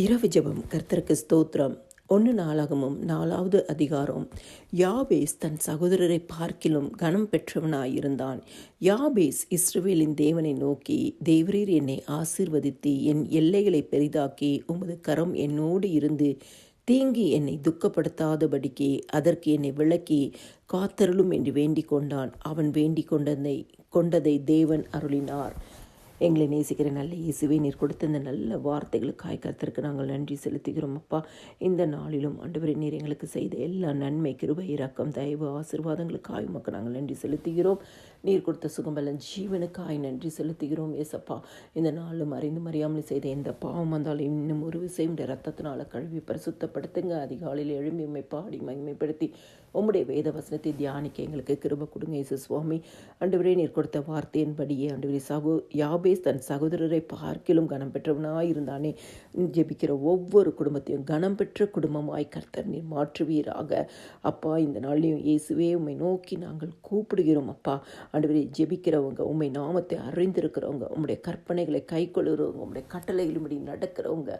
இரவு ஜபம் கர்த்தருக்கு ஸ்தோத்திரம். ஒன்று நாளாகமும் நாலாவது அதிகாரம். யாபேஸ் தன் சகோதரரை பார்க்கிலும் கனம் பெற்றவனாயிருந்தான். யாபேஸ் இஸ்ரவேலின் தேவனை நோக்கி தேவரீர் என்னை ஆசீர்வதித்து என் எல்லைகளை பெரிதாக்கி உமது கரம் என்னோடு இருந்து தீங்கி என்னை துக்கப்படுத்தாதபடிக்கு அதற்கு என்னை விளக்கி காத்தருளும் என்று வேண்டிக் கொண்டான் அவன் வேண்டிக் கொண்டதை கொண்டதை தேவன் அருளினார். எங்களை நேசிக்கிற நல்ல இயேசுவே நீர் கொடுத்த இந்த நல்ல வார்த்தைகளுக்காய் கர்த்தருக்கு நாங்கள் நன்றி செலுத்துகிறோம். அப்பா இந்த நாளிலும் ஆண்டவரே நீர் எங்களுக்கு செய்த எல்லா நன்மை கிருபை இரக்கம் தயவு ஆசீர்வாதங்களுக்காய் உமக்கு நாங்கள் நன்றி செலுத்துகிறோம். நீர் கொடுத்த சுகம்பலன் ஜீவனுக்காய் நன்றி செலுத்துகிறோம். ஏசப்பா இந்த நாளும் அறிந்து மறியாமல் செய்த எந்த பாவம் வந்தாலும் இன்னும் ஒரு விஷயம் இந்த ரத்தத்தினால கழுவி பரிசுத்தப்படுத்துங்க. அதிகாலையில் எழும்பி உண்மை பாடி மகிமைப்படுத்தி உம்முடைய வேத வசனத்தை தியானிக்க எங்களுக்கு கிருப கொடுங்க. இயேசு சுவாமி ஆண்டவரே நீர் கொடுத்த வார்த்தையின்படியே ஆண்டவரே சகோ யாபேஸ் தன் சகோதரரை பார்க்கிலும் கனம் பெற்றவனாய் இருந்தானே ஜெபிக்கிற ஒவ்வொரு குடும்பத்தையும் கனம் பெற்ற குடும்பமாய் கர்த்தர் நீர் மாற்றுவீராக. அப்பா இந்த நாள்லையும் இயேசுவே உம்மை நோக்கி நாங்கள் கூப்பிடுகிறோம் அப்பா. ஆண்டவரே ஜெபிக்கிறவங்க உம்மை நாமத்தை அறிந்திருக்கிறவங்க உம்முடைய கற்பனைகளை கை கொள்ளுறவங்க உடைய கட்டளைகளும்படி நடக்கிறவங்க.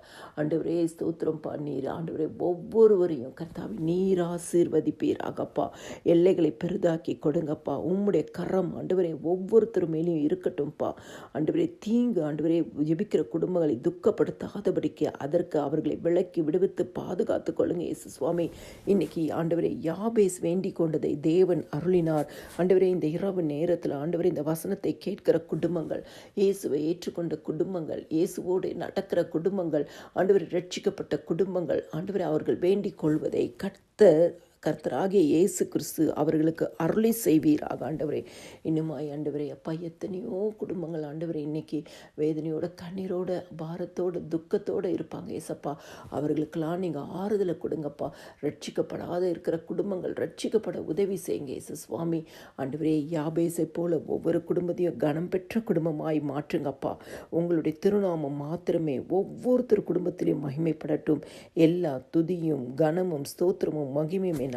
ஆண்டவரே ஸ்தோத்திரம் பண்ணீர். ஆண்டவரே ஒவ்வொருவரையும் கர்த்தாவை நீர் ஆசீர்வதிப்பீராகப்பா எல்லைகளை பெரிதாக்கி கொடுங்கப்பா. உம்முடைய கரம் ஆண்டவரே ஒவ்வொருத்தர் மேலேயும் இருக்கட்டும்ப்பா ஆண்டவரே தீங்கு ஆண்டவரே ஜெபிக்கிற குடும்பங்களை துக்கப்படுத்தாதபடிக்கு அதற்கு அவர்களை விலக்கி விடுவித்து பாதுகாத்து கொள்ளுங்க இயேசு சுவாமி. இன்னைக்கு ஆண்டவரே யாபேஸ் வேண்டிக் கொண்டதை தேவன் அருளினார். ஆண்டவரே இந்த இரவு நேரத்தில் ஆண்டவரே இந்த வசனத்தை கேட்கிற குடும்பங்கள் இயேசுவை ஏற்றுக்கொண்ட குடும்பங்கள் இயேசுவோடு நடக்கிற குடும்பங்கள் ஆண்டவரை ரட்சிக்கப்பட்ட குடும்பங்கள் ஆண்டவரை அவர்கள் வேண்டிக் கொள்வதை கர்த்தர் கர்த்தராகிய இயேசு கிறிஸ்து அவர்களுக்கு அருளை செய்வீராக. ஆண்டவரே இன்னுமாய் ஆண்டவரே அப்பா எத்தனையோ குடும்பங்கள் ஆண்டவரே இன்னைக்கு வேதனையோட கண்ணீரோட பாரத்தோட துக்கத்தோடு இருப்பாங்க. ஏசப்பா அவர்களுக்கெல்லாம் நீங்கள் ஆறுதலை கொடுங்கப்பா. ரட்சிக்கப்படாத இருக்கிற குடும்பங்கள் ரட்சிக்கப்பட உதவி செய்யுங்க. இயேசு சுவாமி ஆண்டவரே யாபேசை போல ஒவ்வொரு குடும்பத்தையும் கனம் பெற்ற குடும்பமாய் மாற்றுங்கப்பா. உங்களுடைய திருநாமம் மாத்திரமே ஒவ்வொருத்தர் குடும்பத்திலையும் மகிமைப்படட்டும். எல்லா துதியும் கனமும் ஸ்தோத்திரமும் மகிமையும் என்